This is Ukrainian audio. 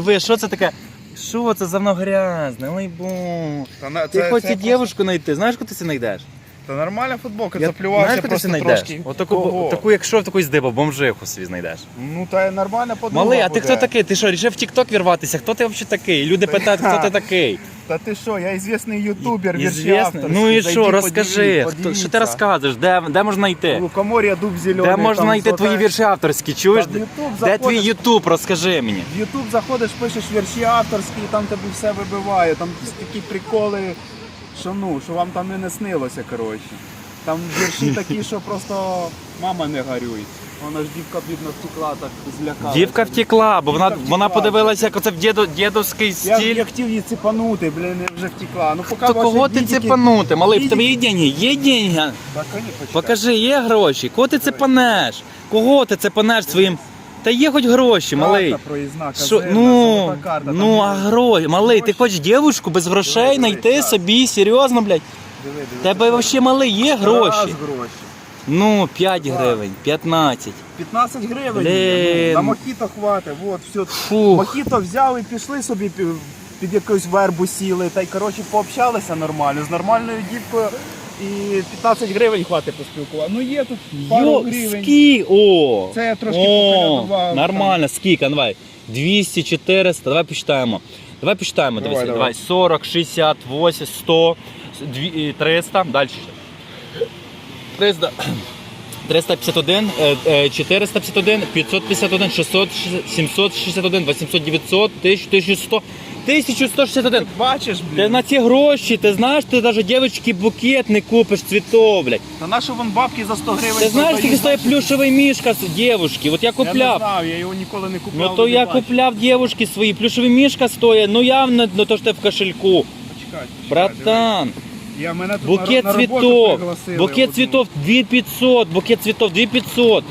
Ви, що це таке? Що це за воно грязне? Ой, бо. Та, на- Ти це- хоч це дівчинку знайти, знаєш, куди ти це знайдеш? Та нормальна футболка, Я- заплювався куди просто трошки. Отаку, таку, якщо в таку здиба, бомжиху собі знайдеш. Ну та нормальна подруга Малий, а ти буде. хто такий? Ти що, рішив в Тік-Ток вірватися? Хто ти взагалі такий? Люди питають, хто ти такий. Та ти що, я ізвісний ютубер, вірші авторський. Ну і що, розкажи, хто, що ти розказуєш, де, де можна знайти? Лукомор'я, дуб зелений. Де можна там знайти твої вірші авторські, чуєш? Та в YouTube Де твій Ютуб, розкажи мені. В Ютуб заходиш, пишеш вірші авторські, і там тебе все вибиває. Там такі приколи, що ну, що вам там і не снилося, коротше. Там вірші такі, що просто мама не горюй. Вона ж дівка бідна втекла, так злякалася. Дівка втекла, бо вона, Дівка вона втекла. подивилася, як оце в діду, дідовський Я, стиль. я хотів її цепанути, блін, і вже втекла. Ну, поки То ваші кого ти дідики- цепанути? Малий, в тебе є деньги? Є деньги? Так, конечно, почекай. Покажи, є гроші. Кого ти цепанеш? Кого ти цепанеш своїм? Та є хоч гроші, малий. Карта проїзна, Що, казенна, ну, золота карта. ну, а гроші, малий, ти хочеш дівчинку без грошей знайти собі, серйозно, блядь? Диви, диви, Тебе взагалі малий є Раз гроші? гроші. Ну, 5 гривень, 15. 15 гривень. Блін. ну, на мохіто хватить, от, все. Фух. Мохіто взяли, пішли собі пі- під якусь вербу сіли, та й коротше пообщалися нормально, з нормальною дівкою. І 15 гривень хватить поспілкувати. Ну є тут пару Йо, гривень. ски, о! Це я трошки О, поколядував, нормально, скільки, давай. 200, 400, давай посчитаємо. Давай посчитаємо, Давай, давай. давай. 40, 60, 80, 100, дві- 300, далі. 300. 351, е, е, 451, 551, 600, 761, 800, 900, 1000, 1100, 1161. Бачиш, Ти блін. на ці гроші, ти знаєш, ти навіть дівчинки букет не купиш цвітов, блядь. Та на що вон бабки за 100 гривень? Ти знаєш, скільки стоїть плюшевий мішка з дівчинки? От я Я не купляв. знав, я його ніколи не купляв. Ну то не я бачив. купляв дівчинки свої, плюшевий мішка стоїть, ну явно ну, то, що ти в кошельку. Почекай, почекай, Братан, диви. Я мене тут букет на, на роботу цвітов, пригласили букет одну. цвітов 2500, букет цвітов 2500.